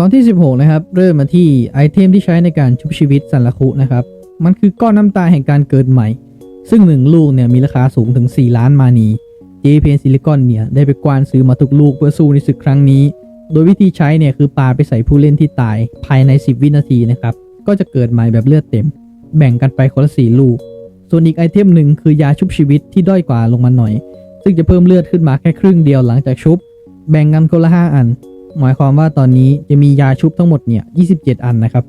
ตอนที่ 16 นะครับ เริ่มมาที่ไอเทมที่ใช้ในการชุบชีวิตสันละคุนะครับ มันคือก้อนน้ำตาแห่งการเกิดใหม่ ซึ่งหนึ่งลูกเนี่ยมีราคาสูงถึง 4 ล้านมานีเจเพนซิลิคอนเนี่ยได้ไปกวานซื้อมาทุกลูกเพื่อสู้ในศึกครั้งนี้ โดยวิธีใช้เนี่ยคือปาไปใส่ผู้เล่นที่ตายภายใน 10 วินาทีนะครับ ก็จะเกิดใหม่แบบเลือดเต็ม แบ่งกันไปคนละ4ลูก ส่วนอีกไอเทมหนึ่งคือยาชุบชีวิตที่ด้อยกว่าลงมาหน่อย ซึ่งจะเพิ่มเลือดขึ้นมาแค่ครึ่งเดียวหลังจากชุบ แบ่งกันคนละ5อัน หมายความว่าตอนนี้จะมียาชุบทั้งหมดเนี่ย 27 อันนะครับ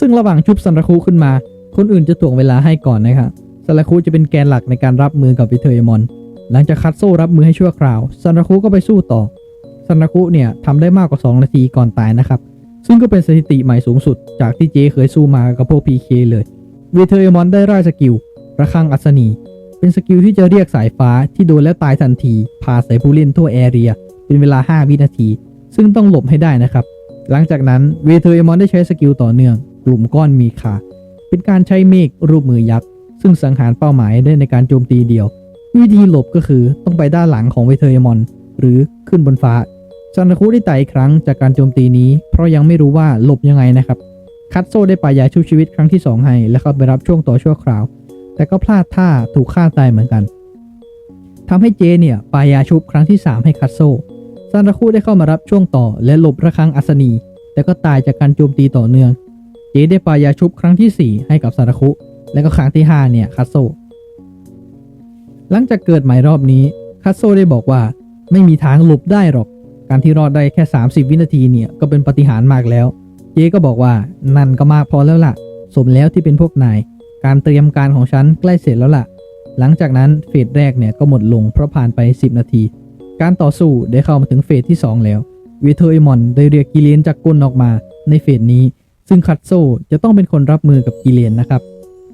ซึ่งระหว่างชุบซันราคุขึ้นมา คนอื่นจะถ่วงเวลาให้ก่อนนะครับซันราคุจะเป็นแกนหลักในการรับมือกับวิเทอร์มอน หลังจากคัดโซ่รับมือให้ชั่วคราวซันราคุก็ไปสู้ต่อซันราคุเนี่ยทำได้มากกว่า 2 นาทีก่อนตายนะครับ ซึ่งก็เป็นสถิติใหม่สูงสุด จากที่เจเคยสู้มากับพวก PK เลยวิเทอร์มอนได้ร่ายสกิลระฆังอัศนีเป็นสกิลที่จะเรียกสายฟ้าที่โดนแล้วตายทันทีพาใส่ผู้เล่นทั่วแอเรีย เป็นเวลา 5 วินาที ซึ่งต้องหลบให้ได้นะครับ หลังจากนั้นเวเทอร์เอมอนได้ใช้สกิลต่อเนื่อง กลุ่มก้อนมีขาเป็นการใช้เมฆรูปมือยักษ์ ซึ่งสังหารเป้าหมายได้ในการโจมตีเดียว วิธีหลบก็คือต้องไปด้านหลังของเวเทอร์เอมอน หรือขึ้นบนฟ้าซันคุได้ตายอีกครั้งจากการโจมตีนี้ เพราะยังไม่รู้ว่าหลบยังไงนะครับ คัตโซได้ปายาชูชีวิตครั้งที่ 2 ให้ และเข้าไปรับช่วงต่อชั่วคราว แต่ก็พลาดท่าถูกฆ่าตายเหมือนกันทำให้เจเนี่ยปายาชุบครั้งที่ 3 ให้คัตโซ ซันราคุได้เข้ามารับช่วงต่อและหลบระฆังอัศนี แต่ก็ตายจากการโจมตีต่อเนื่อง เจได้ปายาชุบครั้งที่ 4 ให้กับซาราคุ และก็ครั้งที่ 5 เนี่ยคัตโซ หลังจากเกิดใหม่รอบนี้คัตโซได้บอกว่าไม่มีทางหลบได้หรอก การที่รอดได้แค่ 30 วินาทีเนี่ยก็เป็นปาฏิหารย์มากแล้ว เจก็บอกว่านั่นก็มากพอแล้วล่ะ สมแล้วที่เป็นพวกนาย การเตรียมการของฉันใกล้เสร็จแล้วล่ะ หลังจากนั้นเฟสแรกเนี่ยก็หมดลงเพราะผ่านไป 10 นาที การต่อสู้ได้เข้ามาถึงเฟสที่ 2 แล้ววิเทอร์เอมอนได้เรียกกิเลนจากก้นออกมาในเฟสนี้ ซึ่งคัตโซจะต้องเป็นคนรับมือกับกิเลนนะครับ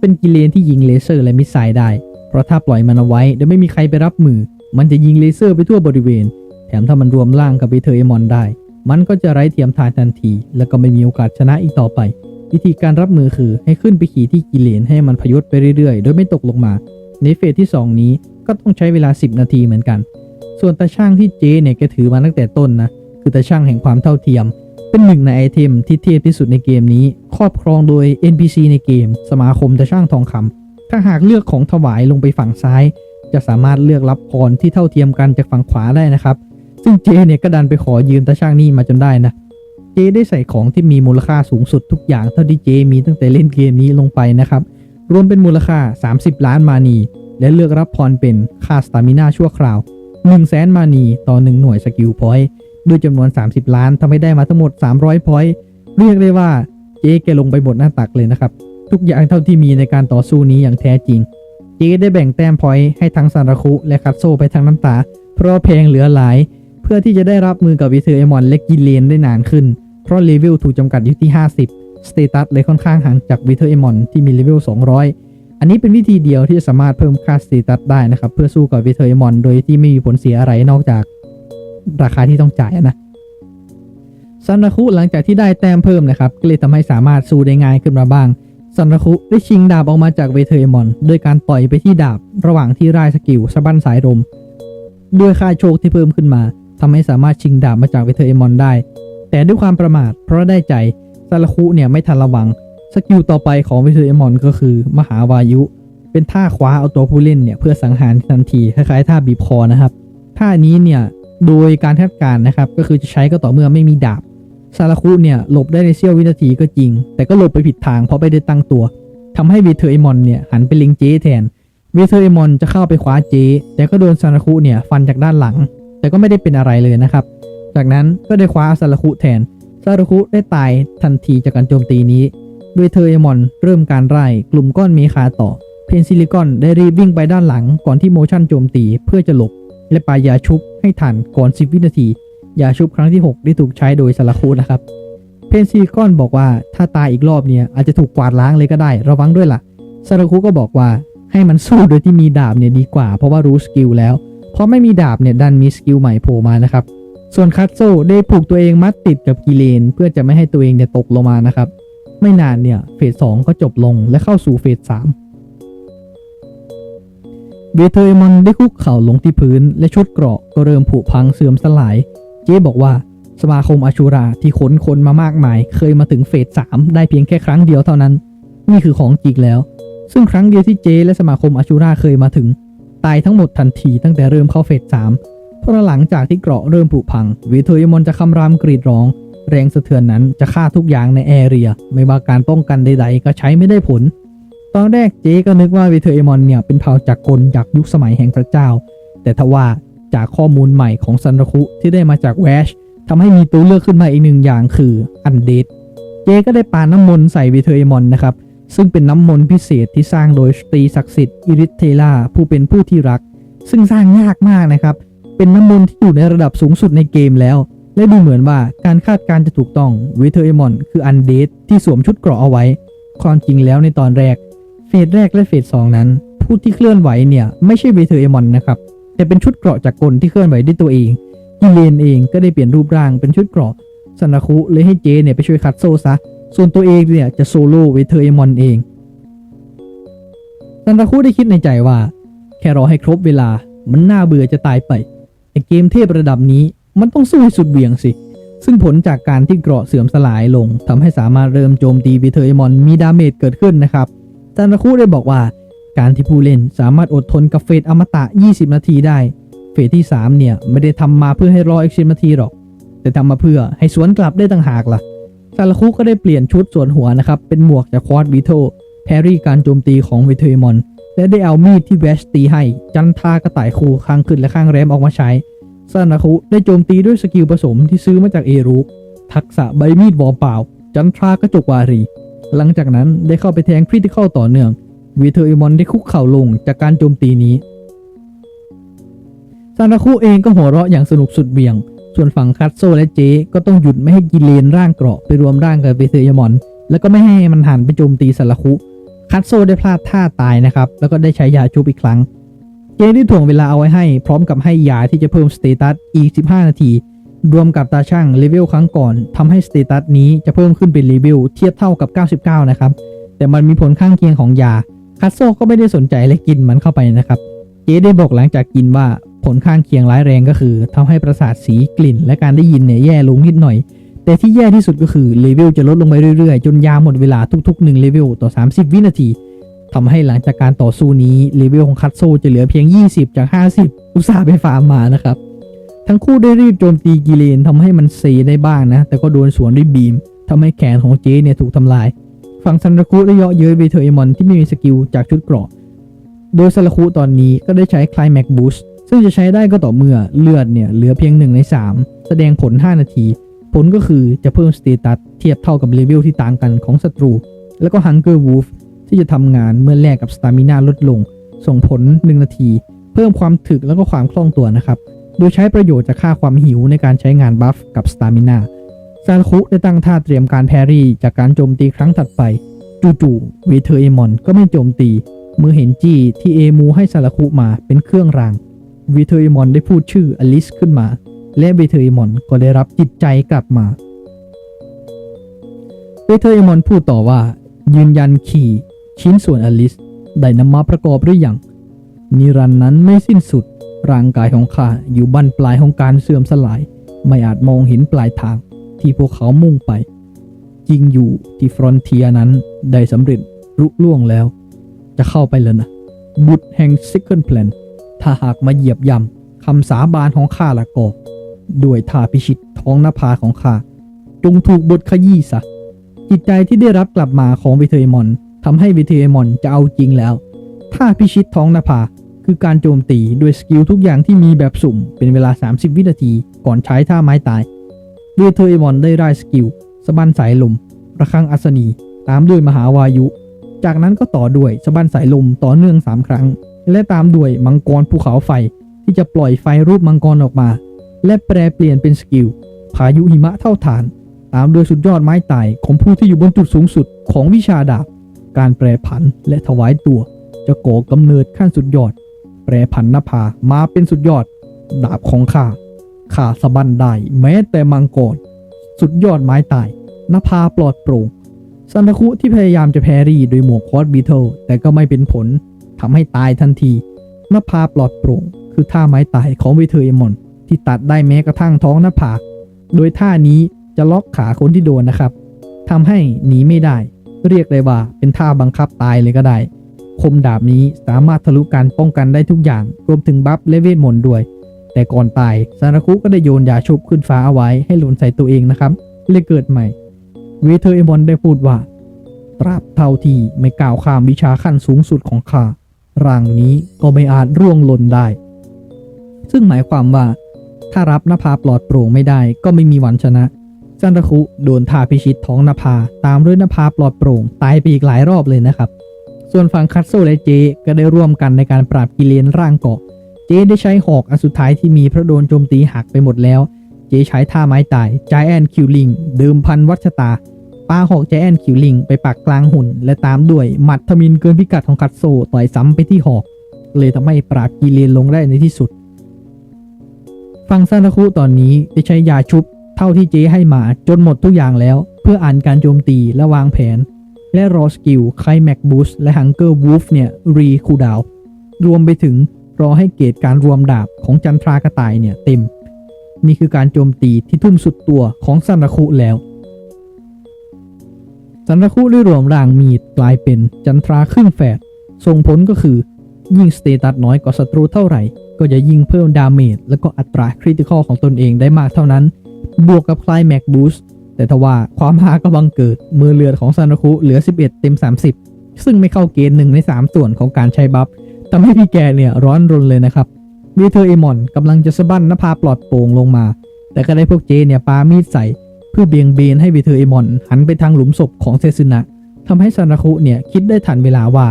เป็นกิเลนที่ยิงเลเซอร์และมิสไซล์ได้ เพราะถ้าปล่อยมันเอาไว้โดยไม่มีใครไปรับมือ มันจะยิงเลเซอร์ไปทั่วบริเวณ แถมถ้ามันรวมร่างกับวิเทอร์เอมอนได้ มันก็จะไร้เทียมทานทันที แล้วก็ไม่มีโอกาสชนะอีกต่อไป วิธีการรับมือคือให้ขึ้นไปขี่ที่กิเลนให้มันพยศไปเรื่อยๆ โดยไม่ตกลงมา ในเฟสที่ 2 นี้ก็ต้องใช้เวลา 10 นาทีเหมือนกัน ส่วนตาช่างที่เจเนี่ยแกถือมาตั้งแต่ต้นนะ คือตาช่างแห่งความเท่าเทียม เป็นหนึ่งในไอเทมที่เทพที่สุดในเกมนี้ ครอบครองโดย NPC ในเกม สมาคมตาช่างทองคำถ้าหากเลือกของถวายลงไปฝั่งซ้าย จะสามารถเลือกรับพรที่เท่าเทียมกันจากฝั่งขวาได้นะครับ ซึ่งเจเนี่ยก็ดันไปขอยืมตาช่างนี่มาจนได้นะเจได้ใส่ของที่มีมูลค่าสูงสุดทุกอย่างเท่าที่เจมีตั้งแต่เล่นเกมนี้ลงไปนะครับ รวมเป็นมูลค่า 30 ล้านมานี และเลือกรับพรเป็นค่าสตามิน่าชั่วคราว 1 0 0 0 0แสนมานีต่อ 1 หน่วยสกิลพอยต์ด้วยจำนวน 30 ล้านทำให้ได้มาทั้งหมด 300พอยต์เรียกได้ว่าเจ๊แกลงไปบทหน้าตักเลยนะครับ ทุกอย่างเท่าที่มีในการต่อสู้นี้อย่างแท้จริง เจ๊ได้แบ่งแต้มพอยต์ให้ทั้งซาราคุและคัตโซไปทั้งน้ำตา เพราะเพลงเหลือหลาย เพื่อที่จะได้รับมือกับวิเทอร์เอมอนและกิเลนได้นานขึ้น เพราะเลเวลถูกจำกัดอยู่ที่ 50สเตตัสเลยค่อนข้างห่างจากวิเทอร์เอมอนที่มีเลเวล200 อันนี้เป็นวิธีเดียวที่จะสามารถเพิ่มค่าสเตตัสได้นะครับ เพื่อสู้กับวิเทอร์เอมอนโดยที่ไม่มีผลเสียอะไรนอกจากราคาที่ต้องจ่ายนะซันราคุหลังจากที่ได้แต้มเพิ่มนะครับ ก็เลยทำให้สามารถสู้ได้ง่ายขึ้นมาบ้างซันราคุได้ชิงดาบออกมาจากเวเทอร์เอมอนโดยการต่อยไปที่ดาบ ระหว่างที่ร่ายสกิลสะบั้นสายลมด้วยค่าโชคที่เพิ่มขึ้นมาทำให้สามารถชิงดาบมาจากเวเทอร์เอมอนได้ แต่ด้วยความประมาทเพราะได้ใจซาราคุเนี่ยไม่ทันระวัง สกิลต่อไปของวิเทอร์เอมอนก็คือมหาวายุ เป็นท่าคว้าเอาตัวผู้เล่นเนี่ยเพื่อสังหารทันทีคล้ายๆท่าบีบคอนะครับ ท่านี้เนี่ยโดยการคาดการณ์นะครับก็คือจะใช้ก็ต่อเมื่อไม่มีดาบซาราคุเนี่ยหลบได้ในเสี้ยววินาทีก็จริง แต่ก็หลบไปผิดทางเพราะไม่ได้ตั้งตัวทำให้วิเทอร์เอมอนเนี่ยหันไปเล็งเจแทนวิเทอร์เอมอนจะเข้าไปคว้าเจแต่ก็โดนซาราคุเนี่ยฟันจากด้านหลัง แต่ก็ไม่ได้เป็นอะไรเลยนะครับ จากนั้นก็ได้คว้าซาราคุแทนซาราคุได้ตายทันทีจากการโจมตีนี้ ด้วยเทอร์เอมอนเริ่มการไล่กลุ่มก้อนเมคาต่อ เพนซิลิคอนได้รีบวิ่งไปด้านหลังก่อนที่โมชั่นโจมตีเพื่อจะหลบ และปายาชุบให้ทันก่อน 10 วินาที ยาชุบครั้งที่ 6 ได้ถูกใช้โดยซาราคุนะครับ เพนซิลิคอนบอกว่าถ้าตายอีกรอบเนี่ยอาจจะถูกกวาดล้างเลยก็ได้ ระวังด้วยล่ะซาราคุก็บอกว่าให้มันสู้โดยที่มีดาบเนี่ยดีกว่า เพราะว่ารู้สกิลแล้วเพราะไม่มีดาบเนี่ยดันมีสกิลใหม่โผล่มานะครับ ส่วนคัตโซได้ผูกตัวเองมัดติดกับกิเลน เพื่อจะไม่ให้ตัวเองเนี่ยตกลงมานะครับ ไม่นานเนี่ยเฟสสองก็จบลงและเข้าสู่เฟสสามเบเทอร์มอนได้คุกเข่าลงที่พื้น และชุดเกราะก็เริ่มผุพังเสื่อมสลาย เจ๊บอกว่าสมาคมอาชูราที่ขนคนมามากมาย เคยมาถึงเฟส3ได้เพียงแค่ครั้งเดียวเท่านั้น นี่คือของจริงแล้ว ซึ่งครั้งเดียวที่เจและสมาคมอาชูราเคยมาถึง ตายทั้งหมดทันทีตั้งแต่เริ่มเข้าเฟส3เพราะหลังจากที่เกราะเริ่มผุพังวิเทอร์มอนจะคำรามกรีดร้อง แรงสะเทือนนั้นจะฆ่าทุกอย่างในแอเรีย ไม่ว่าการป้องกันใด ๆ ก็ใช้ไม่ได้ผล ตอนแรกเจก็นึกว่าวิเทอร์เอมอนเนี่ยเป็นเผ่าจากกลจากยุคสมัยแห่งพระเจ้า แต่ทว่าจากข้อมูลใหม่ของซันรคุที่ได้มาจากแวชทำให้มีตัวเลือกขึ้นมาอีกหนึ่งอย่างคืออันเดดเจก็ได้ปาน้ำมนต์ใส่วิเทอร์เอมอนนะครับ ซึ่งเป็นน้ำมนต์พิเศษที่สร้างโดยสตรีศักดิ์สิทธิ์อิริเทล่าผู้เป็นผู้ที่รัก ซึ่งสร้างยากมากนะครับ เป็นน้ำมนต์ที่อยู่ในระดับสูงสุดในเกมแล้ว และดูเหมือนว่าการคาดการณ์จะถูกต้องวิเทอร์เอมอนคืออันเดดที่สวมชุดเกราะเอาไว้ ความจริงแล้วในตอนแรก เฟสแรกและเฟสสองนั้น ผู้ที่เคลื่อนไหวเนี่ยไม่ใช่เวเทอร์เอมอนนะครับ แต่เป็นชุดเกราะจากกลที่เคลื่อนไหวด้วยตัวเองกิเลนเองก็ได้เปลี่ยนรูปร่างเป็นชุดเกราะซันาคุเลยให้เจเนี่ยไปช่วยคัดโซซะ ส่วนตัวเองเนี่ยจะโซโล่เวเทอร์เอมอนเองซันาคุได้คิดในใจว่า แค่รอให้ครบเวลามันน่าเบื่อจะตายไปไอเกมเทพระดับนี้ มันต้องสู้ให้สุดเบี่ยงสิ ซึ่งผลจากการที่เกราะเสื่อมสลายลงทำให้สามารถเริ่มโจมตีเวเทอร์เอมอนมีดาเมจเกิดขึ้นนะครับซันราคุได้บอกว่า การที่ผู้เล่นสามารถอดทนกับเฟสอมตะ 20 นาทีได้ เฟสที่ 3 เนี่ย ไม่ได้ทำมาเพื่อให้รออีก10นาทีหรอก แต่ทำมาเพื่อให้สวนกลับได้ต่างหากล่ะซันราคุก็ได้เปลี่ยนชุดส่วนหัวนะครับเป็นหมวกจากควอดวิโทแพรี่การโจมตีของวิเทอร์มอนและได้เอามีดที่แวชตีให้ จันทากระต่ายคูข้างขึ้นและข้างแรมออกมาใช้ ซันาคุได้โจมตีด้วยสกิลผสมที่ซื้อมาจากเอรูปทักษะใบมีดวอเปล่า จันทรากระจกวารี หลังจากนั้นได้เข้าไปแทงคริติคอลต่อเนื่องวีเทอร์อิมอนได้คุกเข่าลงจากการโจมตีนี้ซานาคุเองก็หัวเราะอย่างสนุกสุดเบี่ยง ส่วนฝั่งคัตโซและเจก็ต้องหยุดไม่ให้กิเลนร่างเกราะไปรวมร่างกับวีเทอร์อิมอน แล้วก็ไม่ให้มันหันไปโจมตีซานาคุคัตโซได้พลาดท่าตายนะครับ แล้วก็ได้ใช้ยาชุบอีกครั้ง เจได้ถ่วงเวลาเอาไว้ให้ พร้อมกับให้ยาที่จะเพิ่มสเตตัสอีก 15 นาที รวมกับตาช่างเลเวลครั้งก่อนทำให้สเตตัสนี้จะเพิ่มขึ้นเป็นเลเวลเทียบเท่ากับ 99 นะครับ แต่มันมีผลข้างเคียงของยาคัตโซก็ไม่ได้สนใจและกินมันเข้าไปนะครับ เจได้บอกหลังจากกินว่าผลข้างเคียงร้ายแรงก็คือทำให้ประสาทสีกลิ่น และการได้ยินเนี่ยแย่ลงนิดหน่อย แต่ที่แย่ที่สุดก็คือเลเวลจะลดลงไปเรื่อยๆ จนยาหมดเวลาทุกๆ1เลเวลต่อ 30 วินาที ทำให้หลังจากการต่อสู้นี้เลเวลของคัตโซจะเหลือเพียง 20 จาก 50 อุตส่าห์ไปฟาร์มมานะครับ ทั้งคู่ได้รีบโจมตีกิเลนทำให้มันเซได้บ้างนะ แต่ก็โดนสวนด้วยบีมทำให้แขนของเจเนี่ยถูกทำลาย ฝั่งซันราคุได้เยาะเย้ยเวเทอร์เอมอนที่ไม่มีสกิลจากชุดเกราะ โดยซันราคุตอนนี้ก็ได้ใช้คลายแม็กบูสซึ่งจะใช้ได้ก็ต่อเมื่อเลือดเนี่ยเหลือเพียง1ใน3 แสดงผล 5 นาที ผลก็คือจะเพิ่มสเตตัสเทียบเท่ากับเลเวลที่ต่างกันของศัตรู แล้วก็ฮังเกอร์วูฟ ที่จะทำงานเมื่อแลกกับสตามินาลดลง ส่งผล 1 นาที เพิ่มความถึกแล้วก็ความคล่องตัวนะครับ โดยใช้ประโยชน์จากค่าความหิวในการใช้งานบัฟกับสตามินาซาคุได้ตั้งท่าเตรียมการแพรี่จากการโจมตีครั้งถัดไป จู่ๆเวเทอร์เอมอนก็ไม่โจมตี เมื่อเห็นจี้ที่เอมูให้ซาคุมาเป็นเครื่องรางเวเทอร์เอมอนได้พูดชื่ออลิสขึ้นมา และเวเทอร์เอมอนก็ได้รับจิตใจกลับมาเวเทอร์เอมอนพูดต่อว่า ยืนยันขี่ ชิ้นส่วนอลิสได้นำมาประกอบหรือยังนิรันดร์นั้นไม่สิ้นสุด ร่างกายของข้าอยู่บั้นปลายของการเสื่อมสลาย ไม่อาจมองเห็นปลายทางที่พวกเขามุ่งไปจริงอยู่ที่ฟรอนเทียนั้นได้สำเร็จรุล่วงแล้ว จะเข้าไปแล้วนะ บุตรแห่ง Second Plan ถ้าหากมาเหยียบย่ำคำสาบานของข้าละก็ด้วยท่าพิชิตท้องน้าผาของข้าจงถูกบทขยี้ซะจิตใจที่ได้รับกลับมาของวิเทอร์มอน ทำให้วิเทอร์มอนจะเอาจริงแล้วท่าพิชิตท้องน้าคือการโจมตีด้วยสกิลทุกอย่างที่มีแบบสุ่มเป็นเวลา 30 วินาทีก่อนใช้ท่าไม้ตายวิเทอร์มอนได้ได้สกิลสบันสายลม ระฆังอัศนี ตามด้วยมหาวายุ จากนั้นก็ต่อด้วยสบันสายลมต่อเนื่อง 3 ครั้ง และตามด้วยมังกรภูเขาไฟ ที่จะปล่อยไฟรูปมังกรออกมา และแปลเปลี่ยนเป็นสกิลพายุหิมะเท่าฐาน ตามด้วยสุดยอดไม้ตายของผู้ที่อยู่บนจุดสูงสุดของวิชาดาบ การแปรผันและถวายตัว จะก่อกำเนิดขั้นสุดยอด แปรผันนภามาเป็นสุดยอด ดาบของข้าข้าสะบันได้แม้แต่มังกรสุดยอดไม้ตายนภาปลอดโปร่งซันตาคุที่พยายามจะแพรี่โดยหมวกคอสบีเทิลแต่ก็ไม่เป็นผลทำให้ตายทันทีนภาปลอดโปร่ง คือท่าไม้ตายของวิเทอร์เอมอน ที่ตัดได้แม้กระทั่งท้องหน้าผากโดยท่านี้จะล็อกขาคนที่โดนนะครับทำให้หนีไม่ได้ เรียกเลยว่าเป็นท่าบังคับตายเลยก็ได้ คมดาบนี้สามารถทะลุการป้องกันได้ทุกอย่าง รวมถึงบัฟและเวทมนต์ด้วย แต่ก่อนตายซานาคุก็ได้โยนยาชุบขึ้นฟ้าเอาไว้ให้หล่นใส่ตัวเองนะครับเลยเกิดใหม่เวเทอร์เอมอนได้พูดว่า ตราบเท่าที่ไม่ก้าวข้ามวิชาขั้นสูงสุดของข้าร่างนี้ก็ไม่อาจร่วงหล่นได้ ซึ่งหมายความว่า ถ้ารับนภาปลอดโปร่งไม่ได้ก็ไม่มีวันชนะ ซันตะคุโดนทาพิชิตท้องนภา ตามด้วยนภาปลอดโปร่ง ตายไปอีกหลายรอบเลยนะครับ ส่วนฝั่งคัตโซและเจ ก็ได้ร่วมกันในการปราบกิเลนร่างเกาะ เจได้ใช้หอกอันสุดท้ายที่มีพระโดนโจมตีหักไปหมดแล้ว เจใช้ท่าไม้ตาย Giant Killing เดิมพันวัชตาปาหอก Giant Killing ไปปักกลางหุ่น และตามด้วยหมัดทมินเกินพิกัดของคัตโซต่อยซ้ำไปที่หอก เลยทำให้ปราบกิเลนลงได้ในที่สุดฝั่งซานาคุตอนนี้ได้ใช้ยาชุบ เท่าที่เจ๊ให้มาจนหมดทุกอย่างแล้ว เพื่ออ่านการโจมตีและวางแผน และรอสกิลไคแม็กบูสและฮังเกอร์วูฟเนี่ย รีคูดาว รวมไปถึงรอให้เกรดการรวมดาบของจันทรากระต่ายเนี่ยเต็ม นี่คือการโจมตีที่ทุ่มสุดตัวของซันราคุแล้วซันราคุได้รวมร่างมีดกลายเป็นจันทราครึ่งแฝดส่งผลก็คือ ยิ่งสเตตัสน้อยกว่าศัตรูเท่าไหร่ ก็จะยิ่งเพิ่มดาเมจและก็อัตราคริติคอลของตนเองได้มากเท่านั้น บวกกับคลายแม็กบูสแต่ทว่าความหาก็บังเกิด มือเลือดของซานาคุเหลือ 11 เต็ม 30 ซึ่งไม่เข้าเกณฑ์หนึ่งใน 3 ส่วนของการใช้บัฟทำให้พี่แกเนี่ยร้อนรนเลยนะครับวีเทอร์เอมอนกำลังจะสะบั้นนภาปลอดโปร่งลงมา แต่ก็ได้พวกเจเนี่ยปามีดใส่เพื่อเบี่ยงเบนให้วีเทอร์เอมอนหันไปทางหลุมศพของเซซึนะทำให้ซานาคุเนี่ยคิดได้ทันเวลาว่า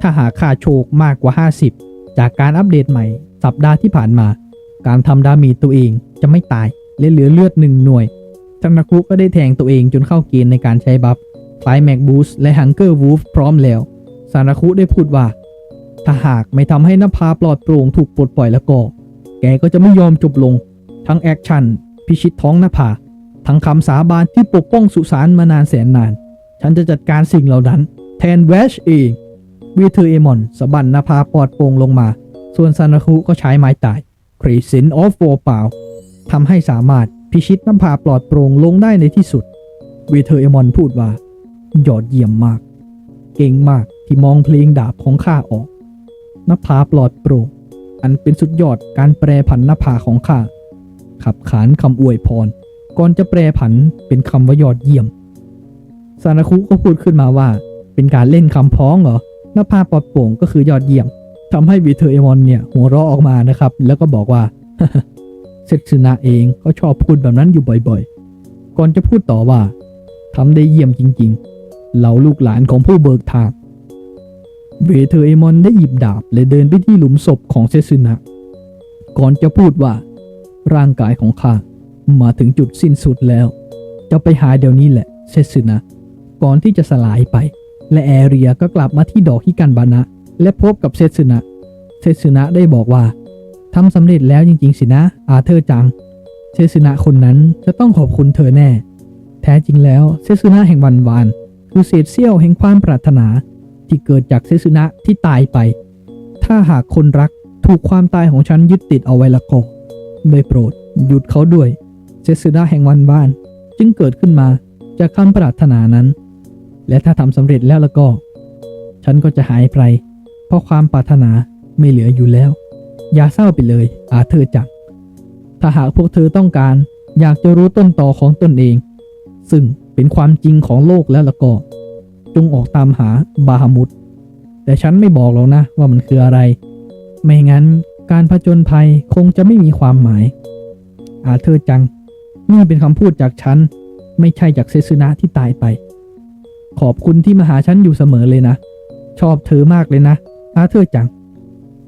ถ้าหาค่าโชคมากกว่า 50 จากการอัปเดตใหม่ สัปดาห์ที่ผ่านมา การทำดามีตัวเองจะไม่ตาย และเหลือเลือดหนึ่งหน่วยซันาคุก็ได้แทงตัวเองจนเข้าเกณฑ์ในการใช้บัฟคลายแม็กบูสและฮังเกอร์วูฟพร้อมแล้วซานาคุได้พูดว่า ถ้าหากไม่ทำให้นภาปลอดโปร่งถูกปลดปล่อยแล้วก็ แกก็จะไม่ยอมจบลง ทั้งแอคชั่น พิชิตท้องนภา ทั้งคำสาบานที่ปกป้องสุสานมานานแสนนาน ฉันจะจัดการสิ่งเหล่านั้น แทนแวชเองวีเทอร์เอมอนสะบันนภาปลอดโปร่งลงมา ส่วนซานาคุก็ใช้ไม้ตายครีสินออฟโฟเปล่า ทำให้สามารถพิชิตน้ำพาปลอดโปร่งลงได้ในที่สุด เวเทอร์เอมอนพูดว่า ยอดเยี่ยมมาก เก่งมากที่มองเพลงดาบของข้าออกนภาปลอดโปร่งอันเป็นสุดยอดการแปรผันนภาของข้าขับขานคำอวยพร ก่อนจะแปรผันเป็นคำว่ายอดเยี่ยมซานาคุก็พูดขึ้นมาว่า เป็นการเล่นคำพ้องเหรอนภาปลอดโปร่งก็คือยอดเยี่ยมทำให้วีเทอร์เอมอนเนี่ยหัวเราะออกมานะครับ แล้วก็บอกว่า เซตซึนะเองก็ชอบพูดแบบนั้นอยู่บ่อยๆ ก่อนจะพูดต่อว่าทำได้เยี่ยมจริงๆ เหล่าลูกหลานของผู้เบิกทาง เวเทอร์เอมอนได้หยิบดาบและเดินไปที่หลุมศพของเซซึนะ ก่อนจะพูดว่า ร่างกายของข้ามาถึงจุดสิ้นสุดแล้ว จะไปหาเดี๋ยวนี้แหละเซซึนะ ก่อนที่จะสลายไป และแอเรียก็กลับมาที่ดอกฮิกันบานะ และพบกับเซซึนะ เซซึนะได้บอกว่า ทำสำเร็จแล้วจริงๆสินะ อาเธอร์จัง เซซึนะคนนั้นจะต้องขอบคุณเธอแน่ แท้จริงแล้วเซซึนะแห่งวันวาน คือเศษเสี้ยวแห่งความปรารถนา ที่เกิดจากเซซึนะที่ตายไป ถ้าหากคนรักถูกความตายของฉันยึดติดเอาไว้ละก็ได้โปรด หยุดเขาด้วย เซซึนะแห่งวันวาน จึงเกิดขึ้นมาจากคำปรารถนานั้น และถ้าทำสำเร็จแล้วละก็ ฉันก็จะหายไปเพราะความปรารถนาไม่เหลืออยู่แล้ว อย่าเศร้าไปเลย อาเธอร์จักถ้าหากพวกเธอต้องการอยากจะรู้ต้นต่อของตนเอง ซึ่งเป็นความจริงของโลกแล้วละก็ จงออกตามหาบาฮามุดแต่ฉันไม่บอกหรอกนะว่ามันคืออะไร ไม่งั้นการผจญภัยคงจะไม่มีความหมาย อาเธอร์จัง นี่เป็นคำพูดจากฉัน ไม่ใช่จากเซซึนะที่ตายไป ขอบคุณที่มาหาฉันอยู่เสมอเลยนะ ชอบเธอมากเลยนะ อาเธอร์จัง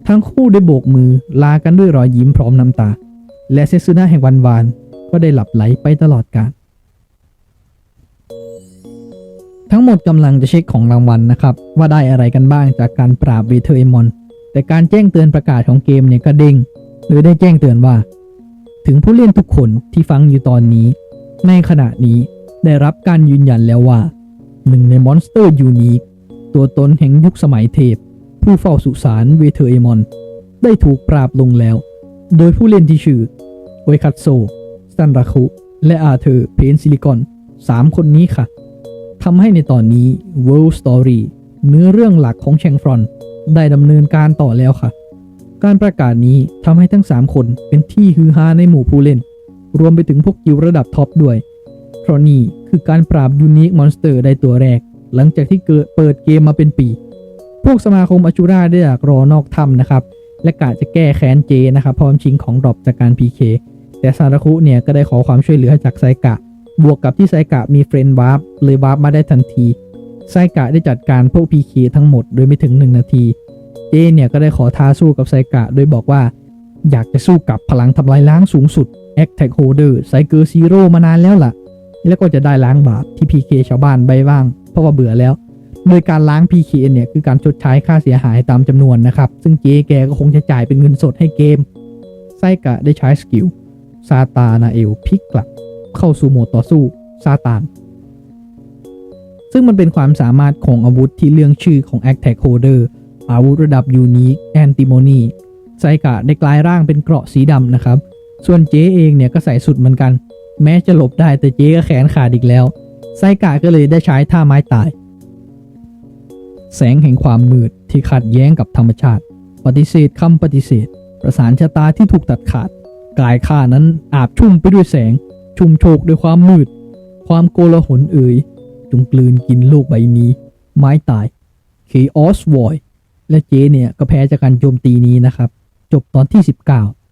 ทั้งคู่ได้โบกมือลากันด้วยรอยยิ้มพร้อมน้ำตา และเซซึนะแห่งวันวานก็ได้หลับไหลไปตลอดกาลทั้งหมดกำลังจะเช็คของรางวัลนะครับ ว่าได้อะไรกันบ้างจากการปราบวีเทอร์เอมอน แต่การแจ้งเตือนประกาศของเกมเนี่ยก็เด้งหรือได้แจ้งเตือนว่า ถึงผู้เล่นทุกคนที่ฟังอยู่ตอนนี้ ในขณะนี้ได้รับการยืนยันแล้วว่า หนึ่งในมอนสเตอร์ยูนิคตัวตนแห่งยุคสมัยเทพ ผู้เฝ้าสุสานเวเทอร์เอมอน ได้ถูกปราบลงแล้ว โดยผู้เล่นที่ชื่อโอคัตโซซันราคุ และอาเธอร์เพนซิลิคอนสามคนนี้ค่ะทำให้ในตอนนี้ World Story เนื้อเรื่องหลักของแชงฟรอน ได้ดำเนินการต่อแล้วค่ะ การประกาศนี้ทำให้ทั้ง 3 คนเป็นที่ฮือฮาในหมู่ผู้เล่น รวมไปถึงพวกกิลด์ระดับท็อปด้วย เพราะนี่คือการปราบยูนิคมอนสเตอร์ได้ตัวแรก หลังจากที่เกิดเปิดเกมมาเป็นปี พวกสมาคมอจูราได้อยากรอนอกถ้ำนะครับ และกะจะแก้แค้นเจนะครับพร้อมชิงของดรอปจากการ PK แต่ซาราคุเนี่ยก็ได้ขอความช่วยเหลือจากไซกะ บวกกับที่ไซกะมีเฟรนด์วาร์ปเลยวาร์ปมาได้ทันทีไซกะได้จัดการพวก PK ทั้งหมดโดยไม่ถึง 1 นาที เจเนี่ยก็ได้ขอท้าสู้กับไซกะโดยบอกว่า อยากจะสู้กับพลังทำลายล้างสูงสุด a c t a c Holder ไซเกอร์ซีโร่มานานแล้วล่ะ แล้วก็จะได้ล้างบาปที่ PK ชาวบ้านใบบ้าง เพราะว่าเบื่อแล้ว โดยการล้าง PK เนี่ยคือการชดใช้ค่าเสียหายตามจำนวนนะครับ ซึ่งเจแกก็คงจะจ่ายเป็นเงินสดให้เกม ไซกะได้ใช้สกิลซาตานาเอลพลิกกลับ เข้าสู่โหมดต่อสู้ซาตาน ซึ่งมันเป็นความสามารถของอาวุธที่เรื่องชื่อของ a c t a c Holder อาวุธระดับ Unique Antimony ไซกะได้กลายร่างเป็นเกราะสีดำนะครับ ส่วนเจ๊เองเนี่ยก็ใส่สุดเหมือนกัน แม้จะหลบได้แต่เจ๊ก็แขนขาดอีกแล้วไซกะก็เลยได้ใช้ท่าไม้ตาย แสงแห่งความมืดที่ขัดแย้งกับธรรมชาติ ปฏิเสธคำปฏิเสธ ประสานชะตาที่ถูกตัดขาด กายข้านั้นอาบชุ่มไปด้วยแสง ชุ่มโชกด้วยความมืด ความโกลาหลเอ่ยจงกลืนกินโลกใบนี้ ไม้ตาย Chaos Void และเจเนี่ยก็แพ้จากการโจมตีนี้นะครับ จบตอนที่ 19